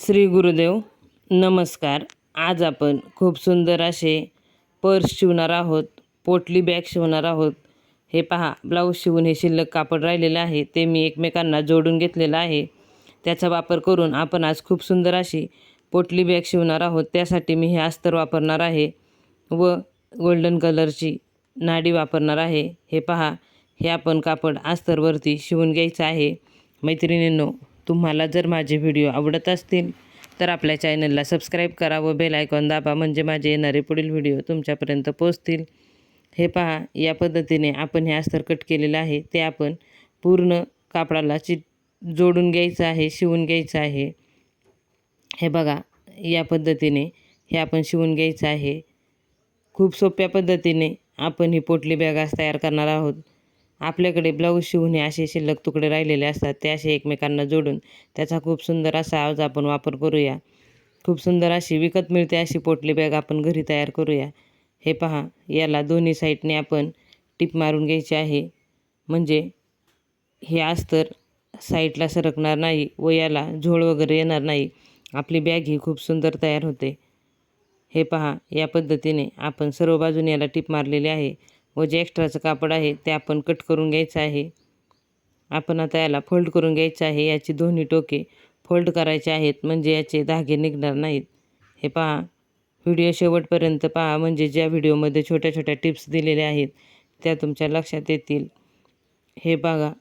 श्री गुरुदेव नमस्कार. आज आपण खूप सुंदर असे पर्स शिवणार आहोत पोटली बॅग शिवणार आहोत. हे पहा ब्लाऊज शिवून हे शिल्लक कापड राहिलेलं आहे ते मी एकमेकांना जोडून घेतलेलं आहे. त्याचा वापर करून आपण आज खूप सुंदर अशी पोटली बॅग शिवणार आहोत. त्यासाठी मी हे अस्तर वापरणार आहे व गोल्डन कलरची नाडी वापरणार आहे. हे पहा हे आपण कापड अस्तरवरती शिवून घ्यायचं आहे. मैत्रिणींनो तुम्हाला जर माझे व्हिडिओ आवडत असतील तर आपल्या चॅनलला सबस्क्राईब करा व बेल आयकॉन दाबा म्हणजे माझे येणारे पुढील व्हिडिओ तुमच्यापर्यंत पोचतील हे पहा या पद्धतीने आपण हे अस्तर कट केलेलं आहे. ते आपण पूर्ण कापडाला चि जोडून घ्यायचं आहे शिवून घ्यायचं आहे. हे बघा या पद्धतीने हे आपण शिवून घ्यायचं आहे. खूप सोप्या पद्धतीने आपण ही पोटली बॅगास तयार करणार आहोत. आपल्याकडे ब्लाऊज शिवणे असे शिल्लक तुकडे राहिलेले असतात ते असे एकमेकांना जोडून त्याचा खूप सुंदर असा आज आपण वापर करूया. खूप सुंदर अशी विकत मिळते अशी पोटली बॅग आपण घरी तयार करूया. हे पहा याला दोन्ही साईडने आपण टिप मारून घ्यायची आहे. म्हणजे हे अस्तर साईडला सरकणार नाही व याला झोळ वगैरे येणार नाही. आपली बॅग ही खूप सुंदर तयार होते. हे पहा या पद्धतीने आपण सर्व बाजूने याला टिप मारलेली आहे. व जे एक्स्ट्राचं कापड आहे ते आपण कट करून घ्यायचं आहे. आपण आता याला फोल्ड करून घ्यायचं आहे. याची दोन्ही टोके फोल्ड करायचे आहेत. म्हणजे याचे धागे निघणार नाहीत. हे पहा. व्हिडिओ शेवटपर्यंत पहा. म्हणजे ज्या व्हिडिओमध्ये छोट्या छोट्या टिप्स दिलेल्या आहेत त्या तुमच्या लक्षात येतील. हे बघा.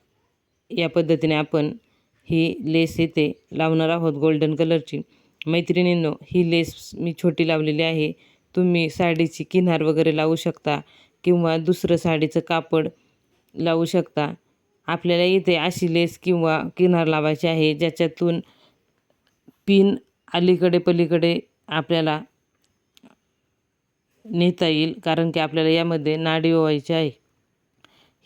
या पद्धतीने आपण ही लेस इथे लावणार आहोत गोल्डन कलरची मैत्रिणींनो ही लेस मी छोटी लावलेली आहे. तुम्ही साडीची किनार वगैरे लावू शकता. किंवा दुसरं साडीचं कापड लावू शकता. आपल्याला इथे अशी लेस किंवा किनार लावायची आहे ज्याच्यातून पिन अलीकडे पलीकडे आपल्याला नेता येईल कारण की आपल्याला यामध्ये नाडी ओवायची आहे.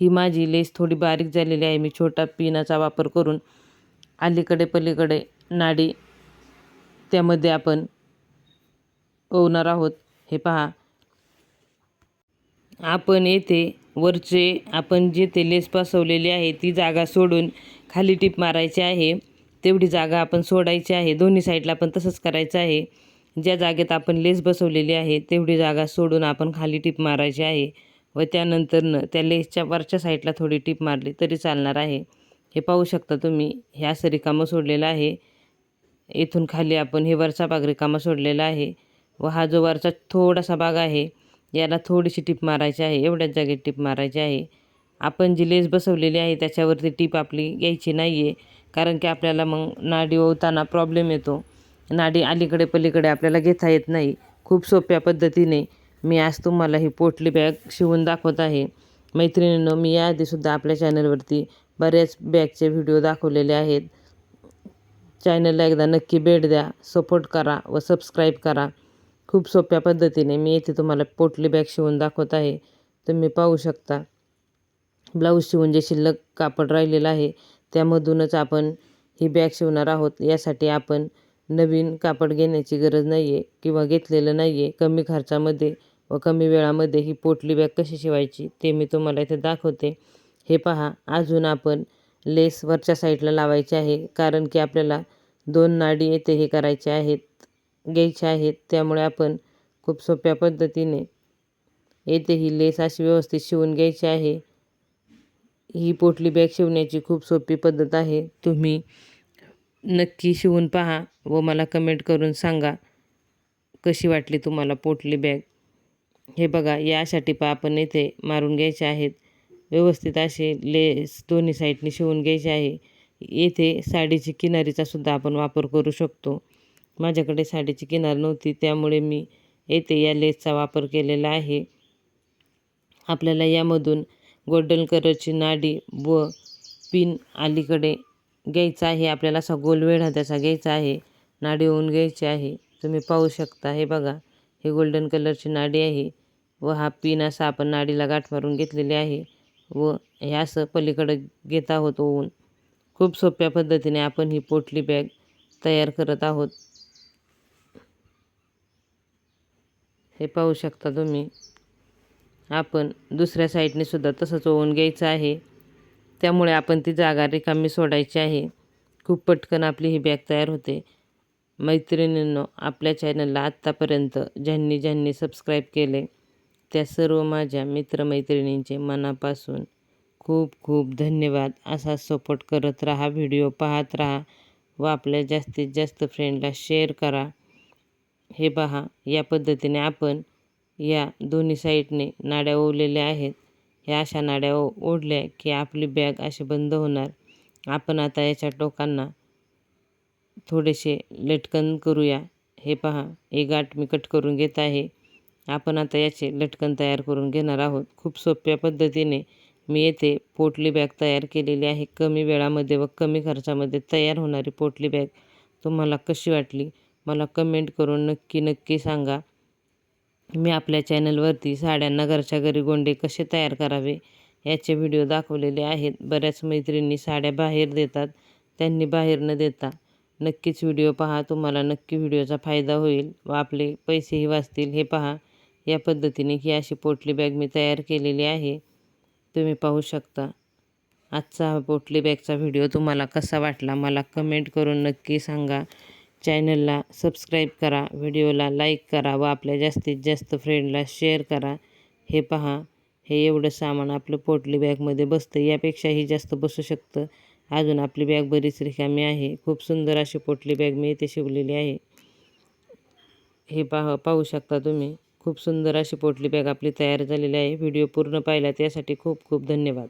ही माझी लेस थोडी बारीक झालेली आहे. मी छोटा पिनाचा वापर करून अलीकडे पलीकडे नाडी त्यामध्ये आपण ओवणार आहोत. हे पहा आपण येथे वरचे आपण जिथे लेस बसवलेली आहे ती जागा सोडून खाली टीप मारायची आहे. तेवढी जागा आपण सोडायची आहे. दोन्ही साईडला पण तसंच करायचं आहे. ज्या जागेत आपण लेस बसवलेली आहे तेवढी जागा सोडून आपण खाली टीप मारायची आहे व त्यानंतरनं त्या लेसच्या वरच्या साईडला थोडी टीप मारली तरी चालणार आहे. हे पाहू शकता तुम्ही हे असं रिकामं सोडलेलं आहे. इथून खाली आपण हे वरचा भाग रिकामा सोडलेला आहे व हा जो वरचा थोडासा भाग आहे याला थोडीशी टीप मारायची आहे एवढ्याच जागेत टीप मारायची आहे. आपण जी लेस बसवलेली आहे त्याच्यावरती टीप आपली घ्यायची नाही आहे कारण की आपल्याला मग नाडी ओवताना प्रॉब्लेम येतो. नाडी अलीकडे पलीकडे आपल्याला घेता येत नाही. खूप सोप्या पद्धतीने मी आज तुम्हाला ही पोटली बॅग शिवून दाखवत आहे. मैत्रिणींनो मी याआधीसुद्धा आपल्या चॅनलवरती बऱ्याच बॅगचे व्हिडिओ दाखवलेले आहेत. चॅनलला एकदा नक्की भेट द्या. सपोर्ट करा व सबस्क्राईब करा. खूप सोप्या पद्धतीने मी येथे तुम्हाला पोटली बॅग शिवून दाखवत आहे. तुम्ही पाहू शकता. ब्लाऊज शिवून जे शिल्लक कापड राहिलेलं आहे त्यामधूनच आपण ही बॅग शिवणार आहोत. यासाठी आपण नवीन कापड घेण्याची गरज नाही आहे किंवा घेतलेलं नाही आहे कमी खर्चामध्ये व कमी वेळामध्ये ही पोटली बॅग कशी शिवायची ते मी तुम्हाला इथे दाखवते. हे पहा अजून आपण लेस वरच्या साईडला लावायची आहे कारण की आपल्याला दोन नाडी येथे हे करायचे आहेत. घ्यायचे आहेत. त्यामुळे आपण खूप सोप्या पद्धतीने येथे ही लेस अशी व्यवस्थित शिवून घ्यायची आहे. ही पोटली बॅग शिवण्याची खूप सोपी पद्धत आहे. तुम्ही नक्की शिवून पहा व मला कमेंट करून सांगा कशी वाटली तुम्हाला पोटली बॅग. हे बघा या अशा टिपा आपण येथे मारून घ्यायच्या आहेत. व्यवस्थित असे लेस दोन्ही साईडने शिवून घ्यायचे आहे. येथे साडीची किनारीचा सुद्धा आपण वापर करू शकतो. माझ्याकडे साडीची किनार नव्हती त्यामुळे मी येथे या लेसचा वापर केलेला आहे. आपल्याला यामधून गोल्डन कलरची नाडी व पिन अलीकडे घ्यायचा आहे. आपल्याला असा गोल वेढा त्याचा घ्यायचा आहे. नाडी होऊन घ्यायची आहे. तुम्ही पाहू शकता हे बघा हे गोल्डन कलरची नाडी आहे व हा पिन असा आपण नाडीला गाठ मारून घेतलेली आहे व हे असं पलीकडं घेत आहोत ओवून खूप सोप्या पद्धतीने आपण ही पोटली बॅग तयार करत आहोत. हे पाहू शकता तुम्ही. आपण दुसऱ्या साईडने सुद्धा तसंच ओवून घ्यायचं आहे. त्यामुळे आपण ती जागा रिकामी सोडायची आहे. खूप पटकन आपली ही बॅग तयार होते. मैत्रिणींनो आपल्या चॅनलला आत्तापर्यंत ज्यांनी ज्यांनी सबस्क्राईब केले त्या सर्व माझ्या मित्रमैत्रिणींचे मनापासून खूप खूप धन्यवाद. असा सपोर्ट करत राहा व्हिडिओ पाहत राहा व आपल्या जास्तीत जास्त फ्रेंडला शेअर करा. हे पहा या पद्धतीने आपण या दोन्ही साईडने नाड्या ओवलेल्या आहेत. ह्या अशा नाड्या ओ ओढल्या की आपली बॅग अशी बंद होणार. आपण आता याच्या टोकांना थोडेसे लटकन करूया. हे पहा एक गाठ मी कट करून घेत आहे. आपण आता याचे लटकन तयार करून घेणार आहोत. खूप सोप्या पद्धतीने मी येथे पोटली बॅग तयार केलेली आहे. कमी वेळामध्ये व कमी खर्चामध्ये तयार होणारी पोटली बॅग तुम्हाला कशी वाटली? मला कमेंट करून नक्की नक्की सांगा. मी आपल्या चॅनलवरती साड्यांना घरच्या घरी गोंडे कसे तयार करावे याचे व्हिडिओ दाखवलेले आहेत. बऱ्याच मैत्रिणी साड्या बाहेर देतात त्यांनी बाहेर न देता. नक्कीच व्हिडिओ पहा तुम्हाला नक्की व्हिडिओचा फायदा होईल व आपले पैसेही वाचतील. हे पहा या पद्धतीने ही अशी पोटली बॅग मी तयार केलेली आहे. तुम्ही पाहू शकता. आजचा हा पोटली बॅगचा व्हिडिओ तुम्हाला कसा वाटला मला कमेंट करून नक्की सांगा. चॅनलला सबस्क्राईब करा व्हिडिओला लाईक करा व आपल्या जास्तीत जास्त फ्रेंडला शेअर करा. हे पहा हे एवढं सामान आपलं पोटली बॅगमध्ये बसतं यापेक्षाही जास्त बसू शकतं. अजून आपली बॅग बरीच रिकामी आहे. खूप सुंदर अशी पोटली बॅग मी इथे शिवलेली आहे. हे पाह पाहू शकता तुम्ही खूप सुंदर अशी पोटली बॅग आपली तयार झालेली आहे. व्हिडिओ पूर्ण पाहिला त्यासाठी खूप खूप धन्यवाद.